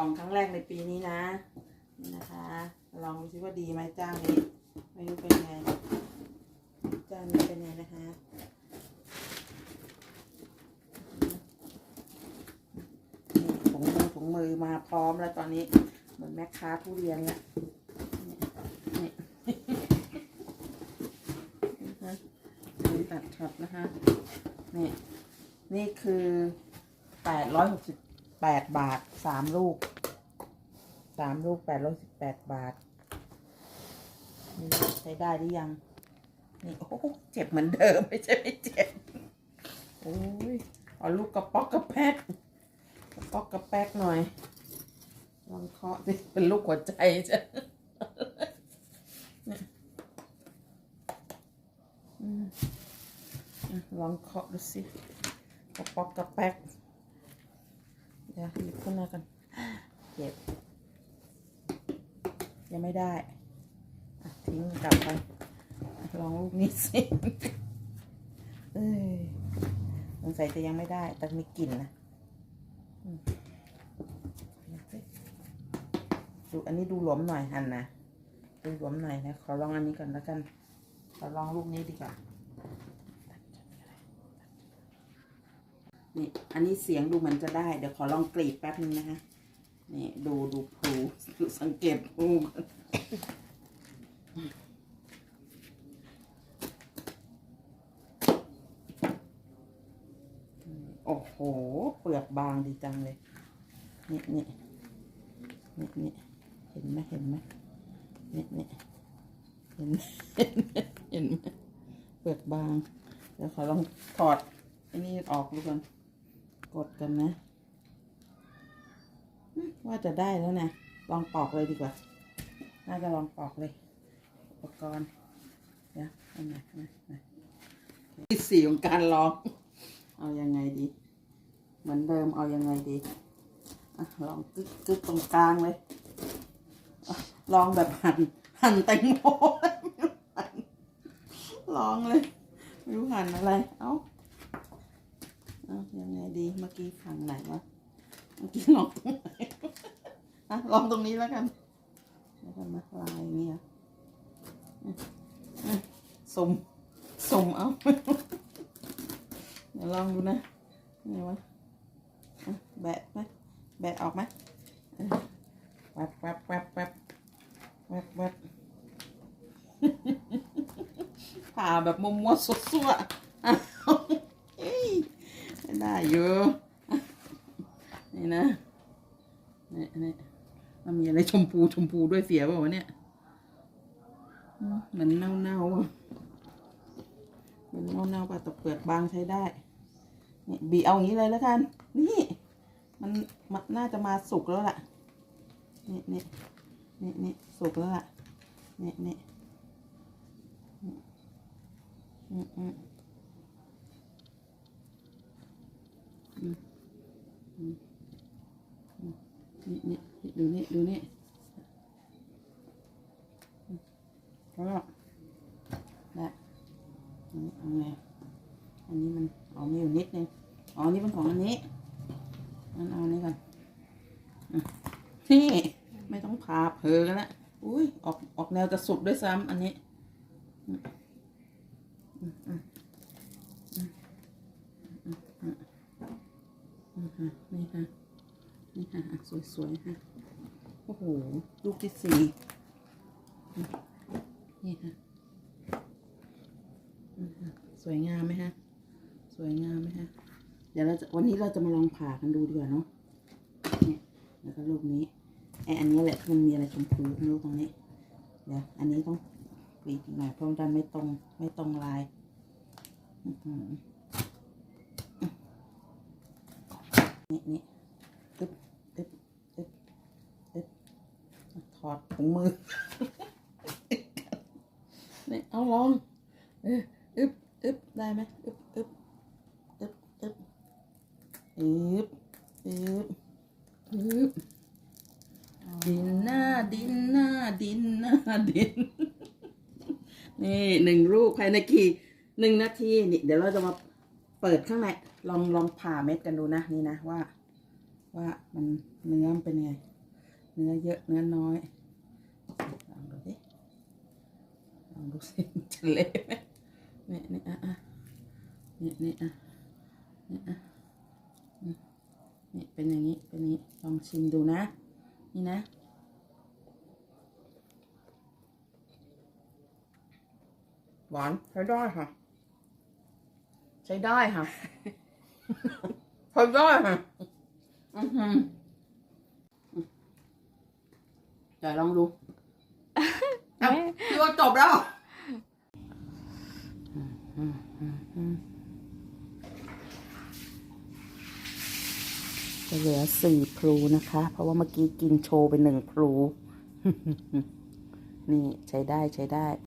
กล่องครั้งแรกในปีนี้นะนี่นะคะ ลองดูซิว่าดีไหมจ้างนี้ไม่รู้เป็นไงจ้างนี้เป็นไงนะคะถุงมือถุงมือมาพร้อมแล้วตอนนี้เหมือนแม่ค้าทุเรียนละนี่นี่นะนี่ตัดช็อตนะคะ นี่ นี่คือแปดร้อยหกสิบ แปดบาทสามลูกสามลูกแปดร้อยสิบแปดบาทนี่ใช้ได้หรือยัง นี่โอ้เจ็บเหมือนเดิมไม่ใช่ไม่เจ็บโอ้ยเอาลูกกระป๊อกกระแป๊กกระป๊อกกระแป๊กหน่อยลองเคาะสิเป็นลูกหัวใจจ้ะเนี่ยลองเคาะดูสิกระป๊อกกระแป๊ก ดี๋ยวหยิบขึ้นมากันเจ็บ ยังไม่ได้อะทิ้งกลับไปอะลองลูกนี้สิเอ้ยสงสัยจะยังไม่ได้ แต่มีกลิ่นนะอืมดูอันนี้ดูหลวมหน่อยหันนะดูหลวมหน่อยนะขอลองอันนี้ก่อนแล้วกันขอลองลูกนี้ดีกว่า นี่ อันนี้เสียงดูเหมือนจะได้ เดี๋ยวขอลองกรีดแป๊บนึงนะคะ นี่ ดูดูพลูดูสังเกตพลูโอ้โห เปลือกบางดีจังเลย นี่นี่นี่นี่เห็นไหมเห็นไหมนี่นี่เห็นเห็นไหมเห็นไหมเปลือกบางเดี๋ยวขอลองถอดอันนี้ออกดูก่อน กดกันนะ ว่าจะได้แล้วนะ ลองปอกเลยดีกว่า น่าจะลองปอกเลย อุปกรณ์ เดี๋ยวเอานเอาไหนเอาที่สี่ของการลอง เอายังไงดี เหมือนเดิมเอายังไงดีอลองกึกกึกตรงกลางเลยอลองแบบหั่นหั่นแตงโมลองเลย ไม่รู้หั่นอะไร เอาเอา ดีเมื่อกี้ฝั่งไหนวะ เมื่อกี้ลองตรงไหนอะลองตรงนี้แล้วกัน แล้วกันนะลายอย่างเงี้ยอ่สุมสุมเอาเดี๋ยวลองดูนะไงวะแบะไหมแบะออกไหมแวบแวบแวบแวบแวบแวบผ่าแบบมัวมัวสัวๆอะ ได้อยู่อะนี่นะนี่นี่มันมีอะไรชมพูชมพูด้วยเสียเปล่าวะเนี่ยเหมือนเน่าเน่าเหมือนเน่าเน่าปะแตะเปือกบางใช้ได้นี่บีเอาอย่างนี้เลยแล้วกัน นี่ มันมันน่าจะมาสุกแล้วล่ะ นี่นี่นี่นี่สุกแล้วล่ะ นี่นี่อืมอืมอืมอืม นี่นี่ดูนี่ดูนี่แล้วก็ได้อันนี้เอาไงอันนี้มันเอามีอยู่นิดนึงอ๋อนี่เป็นของอันนี้อันเอาอันนี้ก่อนนี่ไม่ต้องพาเพลอกันะอุ้ยออกออกแนวจะสุกด้วยซ้ำอันนี้อืมอืมอืมอืมอืมอืม นี่ค่ะ นี่ค่ะ สวยๆค่ะ โอ้โห ลูกที่สี่นี่ค่ะ สวยงามไหมคะสวยงามไหมคะเดี๋ยวเราจะวันนี้เราจะมาลองผ่ากันดูดีกว่าเนาะเนี่ยแล้วก็ลูกนี้ไออันนี้แหละมันมีอะไรชมพูไม่รู้ตรงนี้ เดี๋ยวอันนี้ต้องกรีดอีกหน่อยเพราะมันไม่ตรงไม่ตรงลายอือหือ นี่นี่ตึ๊บตึ๊บตึ๊บตึ๊บถอดถุงมือนี่เอาลองเอออึบอึบได้ไหมอึบอึบอึบอึบอึบอึบอึบดินหน้าดินหน้าดินหน้าดินนี่หนึ่งลูกภายในกี่หนึ่งนาทีนี่เดี๋ยวเราจะมา เปิดข้างในลองลองผ่าเม็ดกันดูนะนี่นะว่า ว่ามันเนื้อมันเป็นไง เนื้อเยอะเนื้อน้อยลองดูสิลองดูสิมจะเละไหมเนี่นี่อะอะนี่ยนี่อะเนี่ยอะอืมนี่ยเป็นอย่างนี้เป็นนี้ลองชิมดูนะ นี่นะหวานใช้ได้ค่ะ ใช้ได้ค่ะใช้ได้ค่ะอือหือเดี๋ยวลองดูเอ้าพี่ว่าจบแล้วจะเหลือสี่พลูนะคะ เพราะว่าเมื่อกี้กินโชว์ไปหนึ่งพลู นี่ใช้ได้ใช้ได้